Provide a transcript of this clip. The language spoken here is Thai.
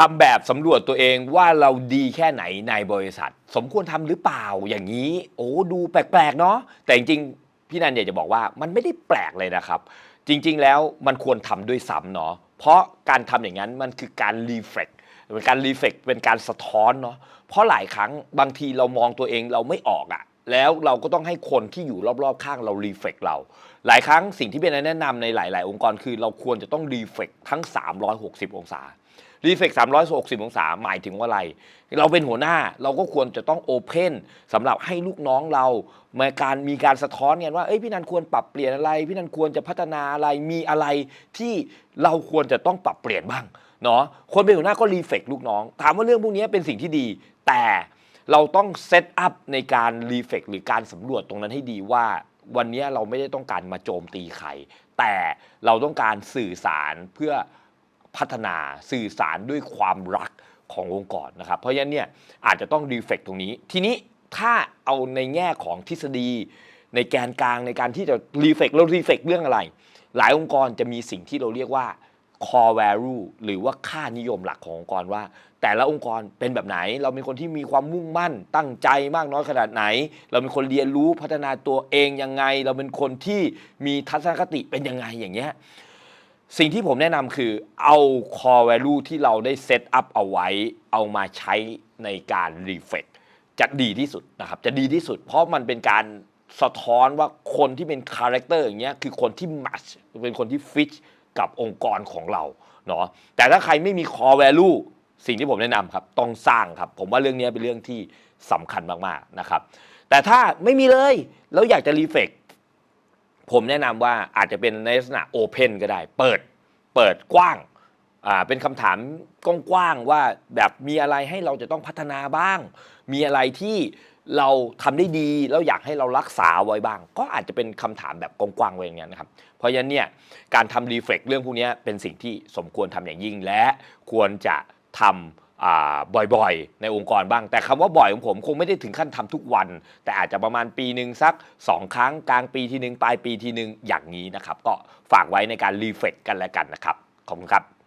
ทำแบบสำรวจตัวเองว่าเราดีแค่ไหนในบริษัท สมควรทำหรือเปล่าอย่างนี้ โอ้ดูแปลกๆเนาะแต่จริงๆ พี่นันอยากจะบอกว่ามันไม่ได้แปลกเลยนะครับ จริงๆแล้วมันควรทำด้วยซ้ำเนาะเพราะการทำอย่างนั้นมันคือการรีเฟล็กเป็นการรีเฟล็กเป็นการสะท้อนเนาะเพราะหลายครั้งบางทีเรามองตัวเองเราไม่ออกอะ แล้วเราก็ต้องให้คนที่อยู่รอบๆ ข้างเรารีเฟกเรา หลายครั้งสิ่งที่เป็นแนะนำในหลาย ๆ องค์กรคือเราควรจะต้องรีเฟกทั้ง 360 องศารีเฟก360องศาหมายถึงว่าอะไร เราเป็นหัวหน้าเราก็ควรจะต้องโอเพนสำหรับให้ลูกน้องเรามาการมีการสะท้อนกันว่าเอ้ยพี่นันควรปรับเปลี่ยนอะไร พี่นันควรจะพัฒนาอะไรมีอะไรที่เราควรจะต้องปรับเปลี่ยนบ้างเนาะคนเป็นหัวหน้าก็รีเฟกลูกน้อง ถามว่าเรื่องพวกนี้เป็นสิ่งที่ดี แต่ เราต้องเซตอัพในการรีเฟกหรือการสำรวจตรงนั้นให้ดีว่า วันนี้เราไม่ได้ต้องการมาโจมตีใคร แต่เราต้องการสื่อสารเพื่อพัฒนาสื่อสารด้วยความรักขององค์กรนะครับ เพราะฉะนั้นเนี่ยอาจจะต้องรีเฟกตรงนี้ ทีนี้ถ้าเอาในแง่ของทฤษฎี ในแกนกลางในการที่จะรีเฟกแล้วรีเฟกเรื่องอะไร หลายองค์กรจะมีสิ่งที่เราเรียกว่า core value หรือว่าค่านิยมหลักขององค์กรว่า แต่ละองค์กรเป็นแบบไหน เราเป็นคนที่มีความมุ่งมั่น ตั้งใจมากน้อยขนาดไหน เราเป็นคนเรียนรู้พัฒนาตัวเองยังไง เราเป็นคนที่มีทัศนคติเป็นยังไงอย่างเงี้ยสิ่งที่ผมแนะนำคือเอา core value ที่เราได้เซตอัพเอาไว้ เอามาใช้ในการ reflect จะดีที่สุดนะครับ จะดีที่สุด เพราะมันเป็นการสะท้อนว่าคนที่เป็นคาแรคเตอร์อย่างเงี้ยคือคนที่ match เป็นคนที่ฟิต กับองค์กรของเราเนาะแต่ถ้าใครไม่มี core value สิ่งที่ผมแนะนำครับ ต้องสร้างครับ ผมว่าเรื่องนี้เป็นเรื่องที่สำคัญมากๆนะครับ แต่ถ้าไม่มีเลยแล้วอยากจะ reflect ผมแนะนำว่าอาจจะเป็นในลักษณะโอเพนก็ได้ เปิดเปิดกว้าง อ่าเป็นคำถามกว้างๆว่าแบบมีอะไรให้เราจะต้องพัฒนาบ้าง มีอะไรที่เราทำได้ดีแล้วอยากให้เรารักษาไว้บ้าง ก็อาจจะเป็นคำถามแบบกว้างๆไว้อย่างนี้นนะครับ เพราะฉะนั้นเนี่ยการทำรีเฟล็กเรื่องพวกนี้เป็นสิ่งที่สมควรทำอย่างยิ่งและควรจะทำอ่าบ่อยๆ ในองค์กรบ้าง แต่คำว่าบ่อยของผมคงไม่ได้ถึงขั้นทำทุกวัน แต่อาจจะประมาณปีหนึ่งสัก 2 ครั้งกลางปีทีหนึ่งปลายปีทีหนึ่งอย่างนี้นะครับ ก็ฝากไว้ในการรีเฟล็กกันแล้วกันนะครับขอบคุณครับ